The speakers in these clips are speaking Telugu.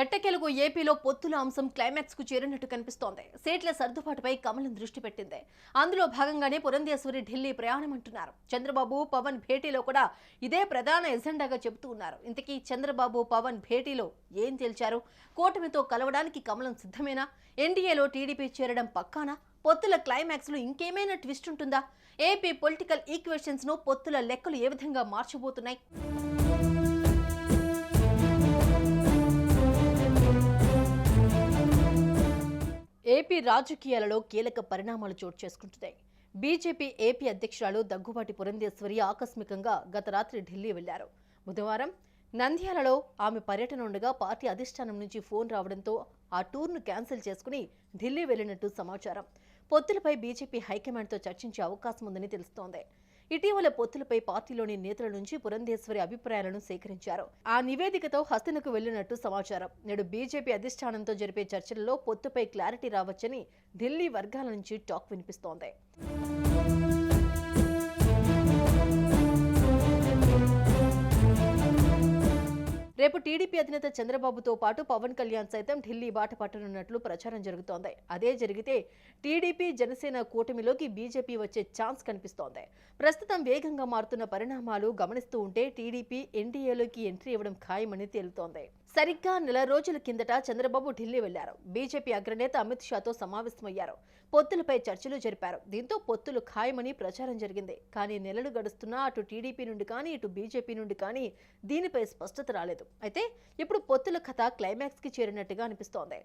ఎట్టకెలుగు ఏపీలో పొత్తుల అంశం క్లైమాక్స్కు చేరినట్టు కనిపిస్తోంది. సీట్ల సర్దుబాటుపై కమలం దృష్టి పెట్టింది. అందులో భాగంగానే పురంధేశ్వరి ఢిల్లీ ప్రయాణం అంటున్నారు. చంద్రబాబు పవన్ భేటీలో కూడా ఇదే ప్రధాన ఎజెండాగా చెబుతూ ఉన్నారు. ఇంతకీ చంద్రబాబు పవన్ భేటీలో ఏం తేల్చారు? కూటమితో కలవడానికి కమలం సిద్ధమేనా? ఎన్డీఏలో టీడీపీ చేరడం పక్కానా? పొత్తుల క్లైమాక్స్లో ఇంకేమైనా ట్విస్ట్ ఉంటుందా? ఏపీ పొలిటికల్ ఈక్వేషన్స్ను పొత్తుల లెక్కలు ఏ విధంగా మార్చబోతున్నాయి? ఏపీ రాజకీయాలలో కీలక పరిణామాలు చోటు చేసుకుంటున్నాయి. బీజేపీ ఏపీ అధ్యక్షురాలు దగ్గుబాటి పురంధేశ్వరి ఆకస్మికంగా గత రాత్రి ఢిల్లీ వెళ్ళారు బుధవారం నంద్యాలలో ఆమె పర్యటన ఉండగా పార్టీ అధిష్టానం నుంచి ఫోన్ రావడంతో ఆ టూర్ను క్యాన్సిల్ చేసుకుని ఢిల్లీ వెళ్ళినట్టు సమాచారం. పొత్తులపై బీజేపీ హైకమాండ్తో చర్చించే అవకాశం ఉందని తెలుస్తోంది. ఇటీవల పొత్తులపై పార్టీలోని నేతల నుంచి పురంధేశ్వరి అభిప్రాయాలను సేకరించారు. ఆ నివేదికతో హస్తనకు వెళ్ళినట్టు సమాచారం. నేడు బీజేపీ అధిష్టానంతో జరిపే చర్చలలో పొత్తుపై క్లారిటీ రావచ్చని ఢిల్లీ వర్గాల నుంచి టాక్ వినిపిస్తోంది. రేపు టీడీపీ అధినేత చంద్రబాబుతో పాటు పవన్ కళ్యాణ్ సైతం ఢిల్లీ బాట పట్టనున్నట్లు ప్రచారం జరుగుతోంది. అదే జరిగితే టీడీపీ జనసేన కూటమిలోకి బీజేపీ వచ్చే ఛాన్స్ కనిపిస్తోంది. ప్రస్తుతం వేగంగా మారుతున్న పరిణామాలు గమనిస్తూ ఉంటే టీడీపీ ఎన్డీఏలోకి ఎంట్రీ ఇవ్వడం ఖాయమని తేలుతోంది. సరిగ్గా నెల రోజుల కిందట చంద్రబాబు ఢిల్లీ వెళ్ళారు. బీజేపీ అగ్రనేత అమిత్ షాతో సమావేశమయ్యారు. పొత్తులపై చర్చలు జరిపారు. దీంతో పొత్తులు ఖాయమని ప్రచారం జరిగింది. కానీ నెలలు గడుస్తున్నా అటు టీడీపీ నుండి కానీ ఇటు బీజేపీ నుండి కానీ దీనిపై స్పష్టత రాలేదు. అయితే ఇప్పుడు పొత్తుల కథ క్లైమాక్స్కి చేరినట్టుగా అనిపిస్తోంది.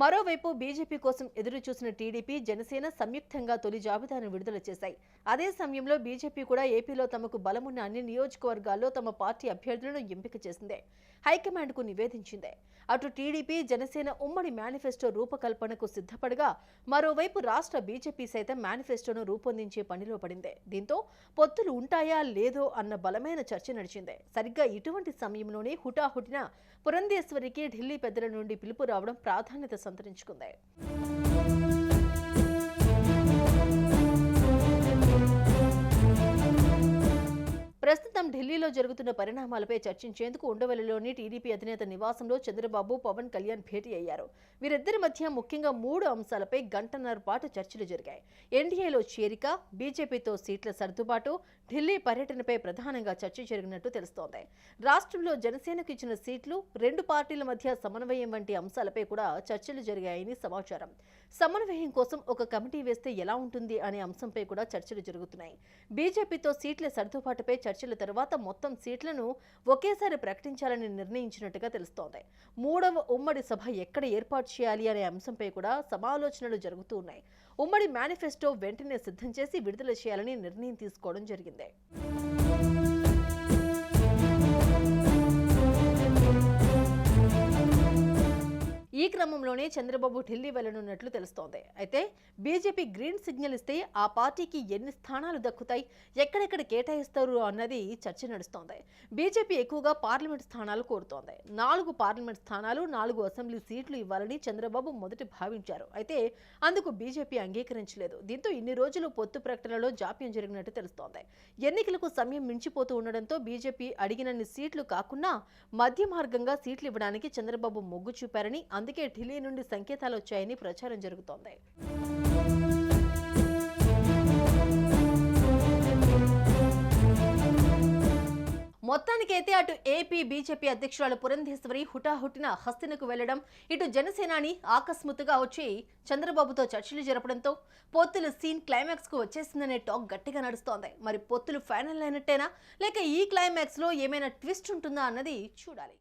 మరోవైపు బీజేపీ కోసం ఎదురు చూసిన టీడీపీ జనసేన సంయుక్తంగా తొలి జాబితాను విడుదల చేశాయి. అదే సమయంలో బీజేపీ కూడా ఏపీలో తమకు బలమున్న అన్ని నియోజకవర్గాల్లో తమ పార్టీ అభ్యర్థులను ఎంపిక చేసిందే. హైకమాండ్కు నివేదించిందే. అటు టీడీపీ జనసేన ఉమ్మడి మేనిఫెస్టో రూపకల్పనకు సిద్ధపడగా మరోవైపు రాష్ట్ర బీజేపీ సైతం మేనిఫెస్టోను రూపొందించే పనిలో పడింది. దీంతో పొత్తులు ఉంటాయా లేదో అన్న బలమైన చర్చ నడిచింది. సరిగ్గా ఇటువంటి సమయంలోనే హుటాహుటిన పురంధేశ్వరికి ఢిల్లీ పెద్దల నుండి పిలుపు రావడం ప్రాధాన్యత సంతరించుకుంది. ఢిల్లీలో జరుగుతున్న పరిణామాలపై చర్చించేందుకు ఉండవల్లిలోని టీడీపీ అధినేత నివాసంలో చంద్రబాబు పవన్ కళ్యాణ్ భేటీ అయ్యారు. వీరిద్దరి మధ్య ముఖ్యంగా మూడు అంశాలపై గంటన్నర పాటు చర్చలు జరిగాయి. ఎన్డీఏలో చేరిక బీజేపీతో సీట్ల సర్దుబాటు ఢిల్లీ పర్యటనపై ప్రధానంగా చర్చ జరిగినట్టు తెలుస్తోంది. రాష్ట్రంలో జనసేనకు ఇచ్చిన సీట్లు రెండు పార్టీల మధ్య సమన్వయం వంటి అంశాలపై కూడా చర్చలు జరిగాయని సమాచారం. సమన్వయం కోసం ఒక కమిటీ వేస్తే ఎలా ఉంటుంది అనే అంశంపై కూడా చర్చలు జరుగుతున్నాయి. బీజేపీతో సీట్ల సర్దుబాటుపై చర్చల తర్వాత మొత్తం సీట్లను ఒకేసారి ప్రకటించాలని నిర్ణయించినట్టుగా తెలుస్తోంది. మూడవ ఉమ్మడి సభ ఎక్కడ ఏర్పాటు చేయాలి అనే అంశంపై కూడా సమాలోచనలు జరుగుతూ ఉన్నాయి. ఉమ్మడి మేనిఫెస్టో వెంటనే సిద్ధం చేసి విడుదల చేయాలని నిర్ణయం తీసుకోవడం జరిగింది. ఈ క్రమంలోనే చంద్రబాబు ఢిల్లీ వెళ్ళనున్నట్లు తెలుస్తోంది. అయితే బీజేపీ గ్రీన్ సిగ్నల్ ఇస్తే ఆ పార్టీకి ఎన్ని స్థానాలు దక్కుతాయి ఎక్కడెక్కడ కేటాయిస్తారు అన్నది చర్చ నడుస్తోంది. బీజేపీ ఎక్కువగా పార్లమెంట్ స్థానాలు కోరుతోంది. నాలుగు పార్లమెంట్ స్థానాలు నాలుగు అసెంబ్లీ సీట్లు ఇవ్వాలని చంద్రబాబు మొదట భావించారు. అయితే అందుకు బీజేపీ అంగీకరించలేదు. దీంతో ఇన్ని రోజులు పొత్తు ప్రకటనలో జాప్యం జరిగినట్టు తెలుస్తోంది. ఎన్నికలకు సమయం మించిపోతూ ఉండడంతో బీజేపీ అడిగినన్ని సీట్లు కాకుండా మధ్య మార్గంగా సీట్లు ఇవ్వడానికి చంద్రబాబు మొగ్గు చూపారని అందుకే ఢిల్లీ నుండి సంకేతాలు వచ్చాయని ప్రచారం జరుగుతోంది. మొత్తానికైతే అటు ఏపీ బీజేపీ అధ్యక్షురాలు పురంధేశ్వరి హుటాహుటిన హస్తినకు వెళ్ళడం ఇటు జనసేనాని ఆకస్మాత్తుగా వచ్చి చంద్రబాబుతో చర్చలు జరపడంతో పొత్తులు సీన్ క్లైమాక్స్కు వచ్చేసిందనే టాక్ గట్టిగా నడుస్తోంది. మరి పొత్తులు ఫైనల్ అయినట్టేనా? లేక ఈ క్లైమాక్స్లో ఏమైనా ట్విస్ట్ ఉంటుందా అన్నది చూడాలి.